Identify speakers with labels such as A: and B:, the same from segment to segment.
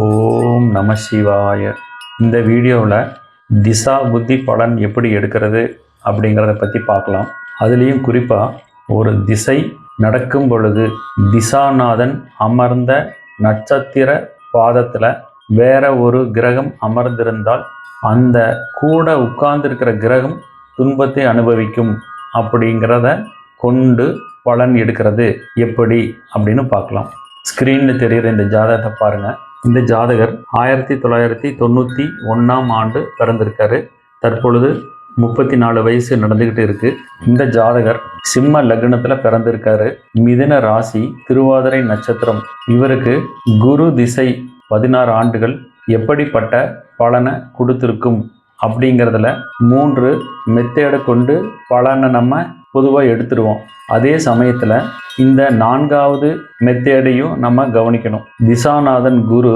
A: ஓம் நம சிவாய. இந்த வீடியோவில் திசா புத்தி பலன் எப்படி எடுக்கிறது அப்படிங்கிறத பற்றி பார்க்கலாம். அதுலேயும் குறிப்பாக ஒரு திசை நடக்கும் பொழுது திசாநாதன் அமர்ந்த நட்சத்திர பாதத்தில் வேற ஒரு கிரகம் அமர்ந்திருந்தால் அந்த கூட உட்கார்ந்திருக்கிற கிரகம் துன்பத்தை அனுபவிக்கும் அப்படிங்கிறத கொண்டு பலன் எடுக்கிறது. எப்படி? அப்படின்னு பார்க்கலாம். ஸ்க்ரீனில் தெரிகிற இந்த ஜாதகத்தை பாருங்கள் இந்த ஜாதகர் ஆயிரத்தி தொள்ளாயிரத்தி தொண்ணூற்றி ஒன்றாம் ஆண்டு பிறந்திருக்காரு. தற்பொழுது முப்பத்தி நாலு வயசு நடந்துக்கிட்டு இருக்கு. இந்த ஜாதகர் சிம்ம லக்னத்தில் பிறந்திருக்காரு. மிதின ராசி திருவாதிரை நட்சத்திரம். இவருக்கு குரு திசை பதினாறு ஆண்டுகள் எப்படிப்பட்ட பலனை கொடுத்துருக்கும்? அப்படிங்கிறதுல மூன்று மெத்தேடை கொண்டு பலனை நம்ம பொதுவாக எடுத்துருவோம். அதே சமயத்தில் இந்த நான்காவது மெத்தேடையும் நம்ம கவனிக்கணும். திசாநாதன் குரு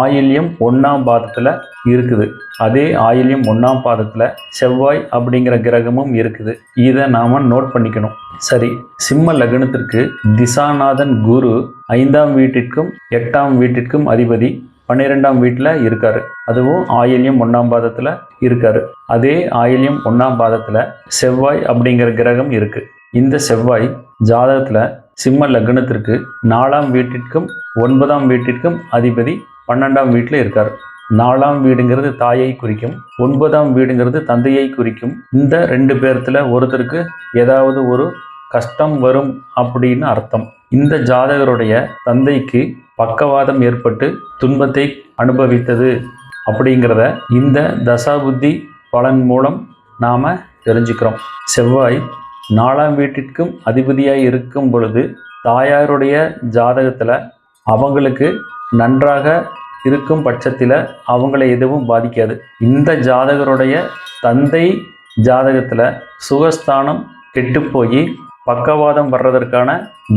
A: ஆயில்யம் ஒன்றாம் பாதத்தில் இருக்குது. அதே ஆயில்யம் ஒன்றாம் பாதத்தில் செவ்வாய் அப்படிங்கிற கிரகமும் இருக்குது. இதை நாம் நோட் பண்ணிக்கணும். சரி சிம்ம லக்னத்திற்கு திசாநாதன் குரு ஐந்தாம் வீட்டிற்கும் எட்டாம் வீட்டிற்கும் அதிபதி பன்னிரெண்டாம் வீட்டில் இருக்காரு. அதுவும் ஆயில்யம் ஒன்றாம் பாதத்தில் இருக்காரு. அதே ஆயில்யம் ஒன்றாம் பாதத்தில் செவ்வாய் அப்படிங்கிற கிரகம் இருக்கு. இந்த செவ்வாய் ஜாதகத்தில் சிம்ம லக்னத்திற்கு நாலாம் வீட்டிற்கும் ஒன்பதாம் வீட்டிற்கும் அதிபதி பன்னெண்டாம் வீட்டில் இருக்கார். நாலாம் வீடுங்கிறது தாயை குறிக்கும் ஒன்பதாம் வீடுங்கிறது தந்தையை குறிக்கும். இந்த ரெண்டு பேர்த்துல ஒருத்தருக்கு ஏதாவது ஒரு கஷ்டம் வரும் அப்படின்னு அர்த்தம். இந்த ஜாதகருடைய தந்தைக்கு பக்கவாதம் ஏற்பட்டு துன்பத்தை அனுபவித்தது அப்படிங்கிறத இந்த தசாபுத்தி பலன் மூலம் நாம் தெரிஞ்சுக்கிறோம். செவ்வாய் நாலாம் வீட்டிற்கும் அதிபதியாக இருக்கும் பொழுது தாயாருடைய ஜாதகத்தில் அவங்களுக்கு நன்றாக இருக்கும் பட்சத்தில் அவங்கள எதுவும் பாதிக்காது. இந்த ஜாதகருடைய தந்தை ஜாதகத்தில் சுகஸ்தானம் கெட்டு போய் பக்கவாதம் வர்றதற்கான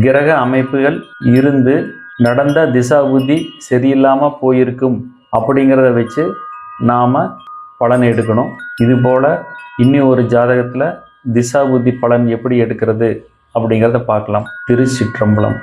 A: கிரக அமைப்புகள் இருந்து நடந்த திசா புத்தி சரியில்லாமல் போயிருக்கும் அப்படிங்கிறத வச்சு நாம் பலன் எடுக்கணும். இதுபோல் இன்னி ஒரு ஜாதகத்தில் திசா புத்தி பலன் எப்படி எடுக்கிறது அப்படிங்கிறத பார்க்கலாம். திருச்சிற்றம்பலம்.